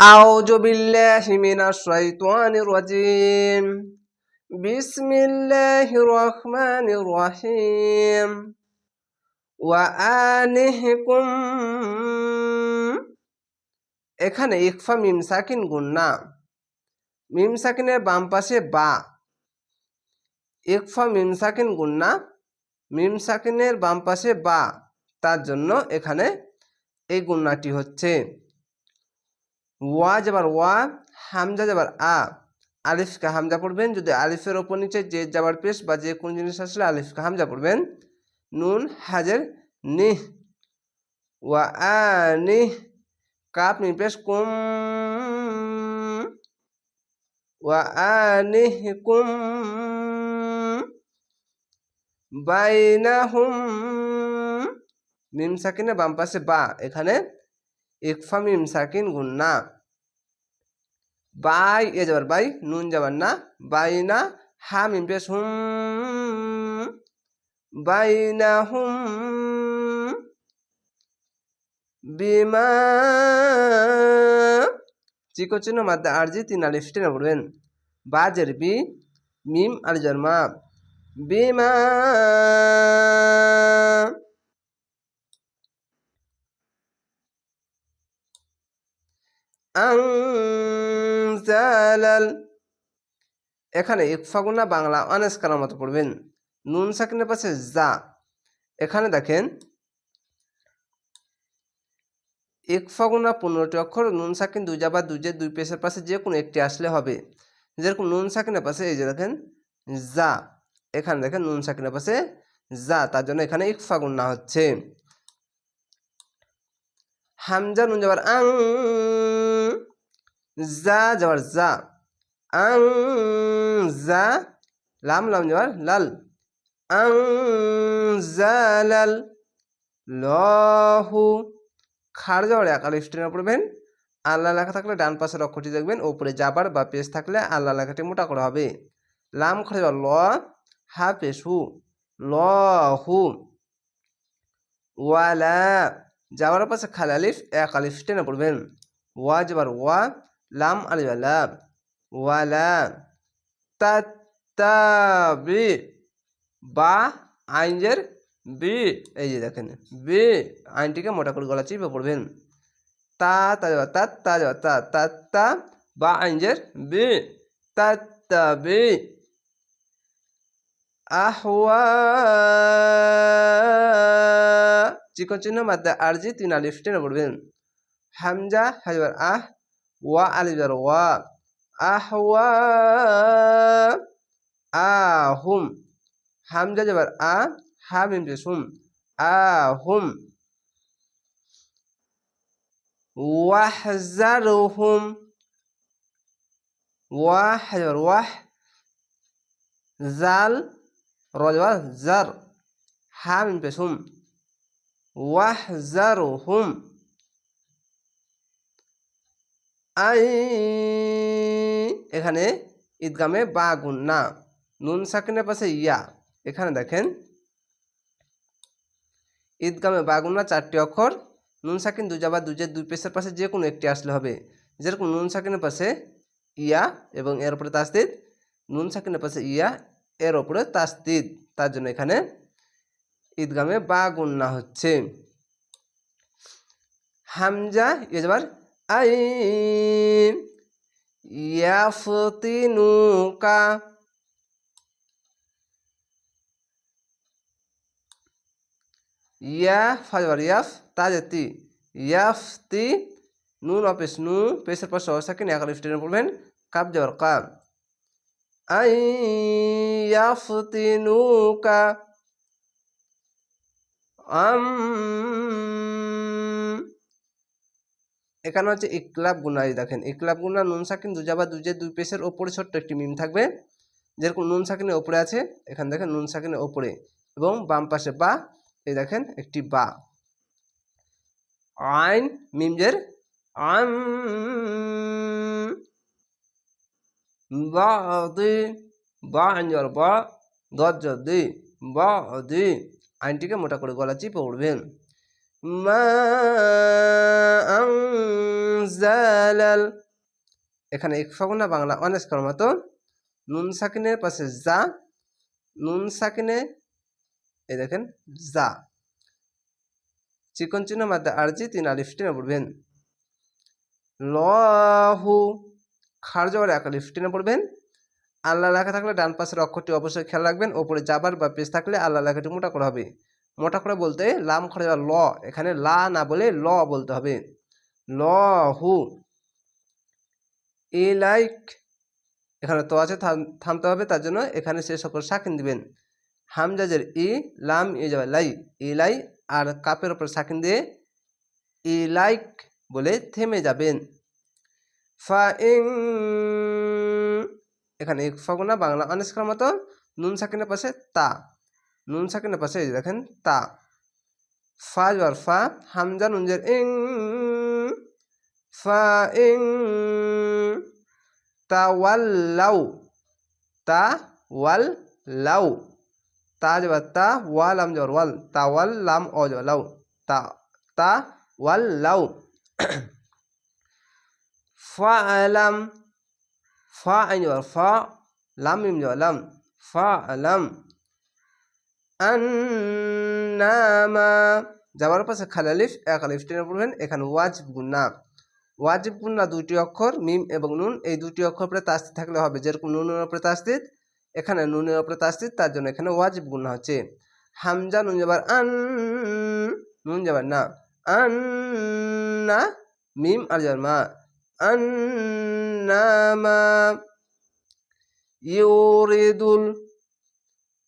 أعوذ بالله من الشيطان الرجيم بسم الله الرحمن الرحيم وآنهكم এখানে ইকফা মিম সাকিন গুন্না মিম সাকিনের বাম পাশে বা ইকফা মিম সাকিন গুন্না মিম সাকিনের বাম পাশে বা তার জন্য এখানে এই গুন্নাটি হচ্ছে ওয়া যাবার ওয়া, হামজা যাবার আ। আলিফকে হামজা পড়বেন, যদি আলিফের ওপর নিচে যে যাবার পেশ বা যে কোন জিনিস আসলে আলিফকে হামজা পড়বেন। নুন, হাজের, নিহ। ওয়া, আ, নিহ। কাপ নি পেশ, কুম। ওয়া, আ, নিহ, কুম। বাইনাহুম। মিম সাকিনে বাম পাশে বা, এখানে ইকফা মিম সাকিন গুন্না বাই এ যাবার বাই নুন যাবার না বাই না হা মিম হুম বাইনা হুম বিমা চিকো চিহ্ন মাদ্দা আরজি তিন আলিফ টেনে পড়বেন বাজের বি মিম আলিজার মা বিমা আনজালাল। এখানে ইকফাগুনা বাংলা অনেস্কার মতো পড়বেন। নুন সাকিনের পাশে যা এখানে দেখেন, ইকফাগুনা পনেরোটি অক্ষর, নুন সাকিন দুই জাবা দুজে দুই পেশের পাশে যে কোনো একটি আসলে হবে। যেরকম নুন সাকিনের পাশে এই যে দেখেন যা এখানে দেখেন নুন সাকিনের পাশে যা তার জন্য এখানে ইকফাগুন্না হচ্ছে। হামজা নুন যাবার আং যা যাবার যা আং যা লাম লাম যাবার লাল আং জালাল লহু খাড় যাওয়ার এক আলিফ পড়বেন আল্লাহ লেখা থাকলে ডান পাশের অক্ষরটি দেখবেন। ওপরে যাবার বা পেজ থাকলে আল্লাহ লেখাটি মোটা করা হবে। লাম যাওয়ার ল, হা, পেশ, হু। ল, হু। ওয়ালা, যাওয়ার পাশে খালি আলিফ, এক আলিফ টেনে পড়বেন ওয়া যাবার ওয়া লাম আলিফ লাম ওয়ালা তাত্তাবি বা আইনজের বি এই যে দেখেন বি আইনটিকে মোটা করে গলা চিপে পড়বেন, তা তা যাবা তা তা যাবা তা তা তা, বা, আইনজের বি তাত্তাবি, আহওয়া, চিকন চিহ্ন মাদ্দা আরজি, তিন আলিফ, টেনে পড়বেন, হামজা হাজবার আহ ওয়া আলিফ ওয়া আহওয়া আহুম হামজা যাবার আ হা মিম পেশ হুম আহুম ওয়াহজারুহুম ওয়াহ যাবার ওয়াহ জাল র যাবার জার হা মিম পেশ হুম ওয়াহজারুহুম আই এখানে ঈদগামে বা গুণ না। নুন সাকিনের পাশে ইয়া। এখানে দেখেন। ঈদগামে বাগুনা চারটি অক্ষর। নুন সাকিন দুজা বা দুজের দুই পেশের পাশে যে কোনো একটি আসলে হবে। যেরকম নুন সাকিনের পাশে ইয়া এবং এর উপরে তাস্তিদ নুন সাকিনের পাশে ইয়া, এর ওপরে তাস্তিদ তার জন্য এখানে ঈদগামে বা গুণ গুন্না হচ্ছে। হামজা এ যাবার আই ইয়াফতিনুকা ইয়া ফাজবার ইয়াফ তাজেতি ইয়াফতি নুন অপেস নু পেশের পাশে অসাকিন এক আলিফ টেনে পড়বেন কাপ যাবার কাপ আই ইয়াফতিনুকা আম এখানে হচ্ছে ইকলাব গুণা দেখেন, ইকলাব গুণা নুন, সাকিন দুজাবা দুজে দুই পেশের ওপরে ছোট্ট একটি মিম থাকবে, যেরকম নুন, সাকিনের ওপরে আছে, এখানে দেখেন নুন, সাকিনের ওপরে, এবং বাম পাশে বা, এই দেখেন একটি বা। আইন মিমজের আম বা বা দজ্জ দি বা দি আইনটিকে মোটা করে গলা চিপে উঠবেন। মা জালাল এখানে ইকফা গুন্না বাংলা অনেস মতো। নুন সাকিনের পাশে যা নুন সাকিনে, এই দেখেন যা চিকন চিহ্ন মাধ্যমে আরজি, তিন আলিফ টেনে পড়বেন। লহু, খার যাওয়ার এক আলিফ পড়বেন। আল্লাহ লেখা থাকলে ডান পাশের অক্ষরটি অবশ্যই খেয়াল রাখবেন। ওপরে যাবার বা পেশ থাকলে আল্লাহ লেখাটি মোটা করা হবে। মোটা করে বলতে লাম যাওয়ার ল, এখানে লা না বলে ল বলতে হবে। ল হু। এ লাইক, এখানে তো আছে, থাম- থামতে হবে, তার জন্য এখানে সে সকল সাকিন দিবেন। হামজাজের ই, লাম ই যাবে লাই ইলাই আর কাপের ওপর সাকিন দিয়ে ইলাইক বলে থেমে যাবেন। ফা ইং এখানে ফাগুনা, বাংলা আনিস্কার মতো নুন সাকিনের পাশে তা। নুন সাকিনের পাশে, এই দেখেন, তা। ফা জর ফা, হামজা, নুনজের ইং। ফা ইং। তা ওয়াল লাউ। তা ওয়াল লাউ। তা যাবার তা ওয়াল লাম যাবার ওয়াল। তা ওয়াল লাম অ যাবার লাউ। তা তা ওয়াল লাউ। ফা আলাম। ফা আইন যাবার ফা, লাম মিম যাবার লাম। ফা আলাম। আন্নামা। যাবার পাশে খালালিফ এক আলিফ টেনে পড়বেন, এখানে ওয়াজিব গুন্না। ওয়াজিব গুন্না দুটি অক্ষর, মিম এবং নুন। এই দুটি অক্ষর উপরে তাস্তিদ থাকলে হবে যেরকম নুনের ওপরে তাস্তিদ এখানে নুনের ওপরে তাস্তিদ তার জন্য এখানে ওয়াজিব গুন্না হচ্ছে। হামজা, নুন যাবার আন, নুন যাবার না। আন্না, মিম আর যাবার মা। আন্নামা। ইউরিদুল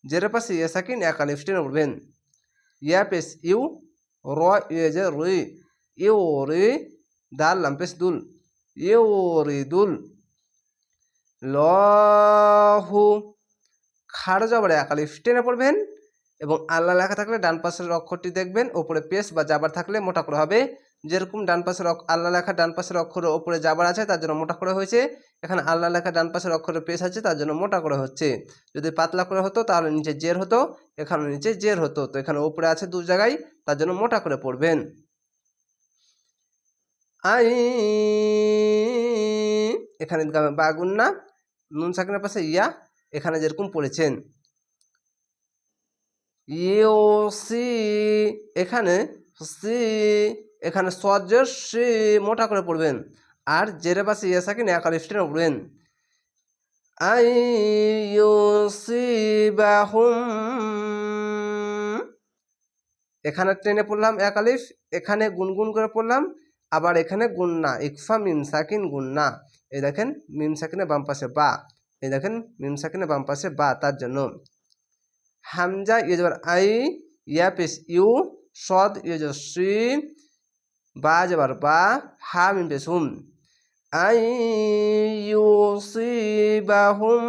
আলিফ টেনে উঠবেন ইয়া পেস ইউ র ইয়ে যে রুই ইউ রি দাল লাম পেস দুল দুল লহু খাড় যাবার এক আলিফ টেনে পড়বেন এবং আল্লাহ লেখা থাকলে ডান পাশের অক্ষরটি দেখবেন ওপরে পেস বা জাবার থাকলে মোটা করে হবে যেরকম ডান পাশের আল্লাহ লেখা ডান পাশের অক্ষরের ওপরে যাবার আছে, তার জন্য মোটা করে হয়েছে। এখানে আল্লাহ লেখা ডান পাশের অক্ষরে পেশ আছে, তার জন্য মোটা করে হচ্ছে। যদি পাতলা করে হতো, তাহলে নিচে জের হতো এখানে নিচে জের হতো। তো এখানে ওপরে আছে দু জায়গায়, তার জন্য মোটা করে পড়বেন। আই, এখানে গামে বাগুন না, নুন সাকিনের পাশে ইয়া, এখানে যেরকম পড়েছেন। ইউসি এখানে সি, এখানে সজ্জের সি মোটা করে পড়বেন। আর জেরে পাশে ইয়া সাকিন এক আলিফ টেনে পড়বেন। আই এখানে ট্রেনে পড়লাম এক আলিফ, এখানে গুনগুন করে পড়লাম, আবার এখানে গুন্না ইকফা মিম সাকিন গুন্না এই দেখেন, মিম সাকিনে বাম পাশে বা। এই দেখেন, মিম সাকিনে বাম পাশে বা, তার জন্য। হামজা ইয়ে আই ইয়া পেশ ইউ সদ ইয়ে যাবার সি বা যাবার বা হা মিম পেশ হুম আই ইউসিবাহুম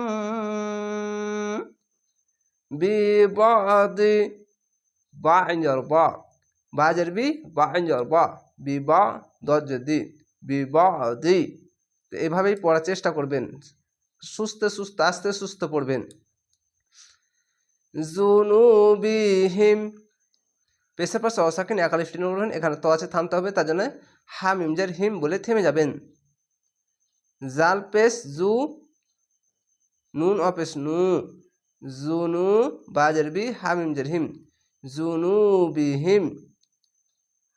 বিবাদি বা ইঞ্জর বা বাজের বি বা ইঞ্জর বা বিবা দজ্জদি বিবাদি এভাবেই পড়ার চেষ্টা করবেন। সুস্থে সুস্থ, আস্তে সুস্থ পড়বেন। জুনুবিহিম পেশের পাশে অসাকিন একালিফ টেনে উঠবেন এখানে তো আছে থামতে হবে, তার জন্য হা মিমজার হিম বলে থেমে যাবেন। জাল পেশ জু, নুন অপেশ নু জুনু বাজের বি হা মিমজার হিম জুনুবিহিম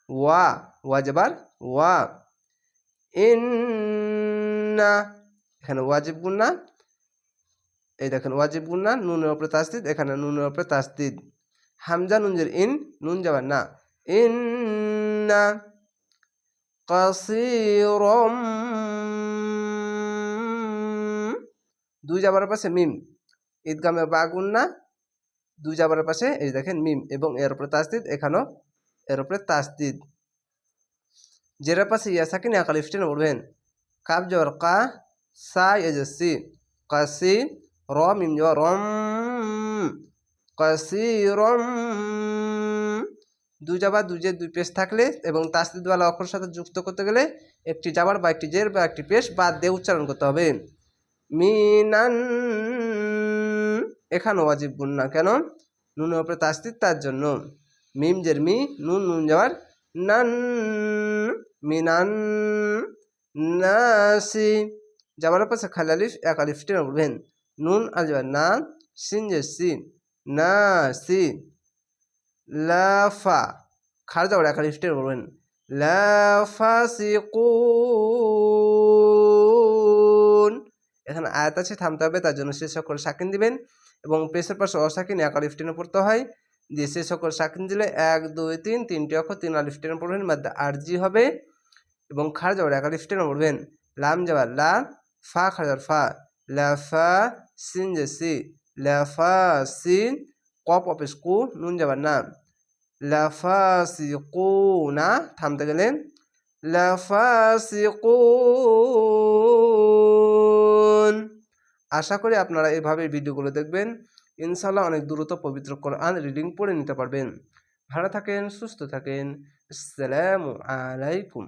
ওয়া ওয়া যাবার ওয়া। ইন্না, এখানে ওয়াজিব গুন্না এই দেখেন ওয়াজিব গুন্না নুনের ওপরে তাস্তিদ এখানে নুনের ওপরে তাসদিদ। হামজা নুনজের ইন, নুন যাবার না। ইন্না কাসিরম দুই যাবার পাশে মিম। ঈদগামে বাগুন্না দুই যাবার পাশে এই দেখেন মিম এবং এর উপরে তাসদিদ, এখানেও এর উপরে তাসদিদ। জেরার পাশে ইয়াসাকিন একাল ইফটিনে উঠবেন কাপ জবর কা, সা এজসি কাসি র মিম জবর রম। কাসি রম দুই জাবার দুই যে দুই পেশ থাকলে এবং তাসদিদওয়ালা অক্ষর সাথে যুক্ত করতে গেলে একটি জাবার বা একটি জের বা একটি পেশ বাদ দিয়ে উচ্চারণ করতে হবে। মিনান, এখানে ওয়াজিব গুণ না। কেন? নুনের উপরে তাসদিদ, তার জন্য। মিম জের মি, নুন নুন যাওয়ার নান। মিনান, নাসি। যাবার পাশে খালি আলিফ, এক আলিফ টেনে পড়বেন নুন আর যাবার না সিন যে সি নাসি লাফা খার যাবার এক আলিফ টেনে পড়বেন লাফাসিকুন এখানে আয়াত আছে, থামতে হবে, তার জন্য শেষ সকল সাকিন দিবেন এবং পেশের পাশে অসাকিন, এক আলিফ টেনে পড়তে হয়। দিয়ে সে সকল সাকিন দিলে এক, দুই, তিন, তিনটি অক্ষর, তিন আলিফ টেনে পড়বেন, মাদ্দা আরজি হবে। এবং খার যাবার এক আলিফ টেনে পড়বেন। লাম যাবার লা ফা খার যাবার ফা। লাফা সিন যে সি। লাফা সিন কপ অফিস কু নুন যাবার না লাফাসিকুনা থামতে গেলে লাফাসিকুন আশা করি আপনারা এভাবে ভিডিওগুলো দেখবেন ইনশাল্লাহ অনেক দ্রুত পবিত্র কোরআন রিডিং পড়ে নিতে পারবেন ভালো থাকেন সুস্থ থাকেন আসসালামু আলাইকুম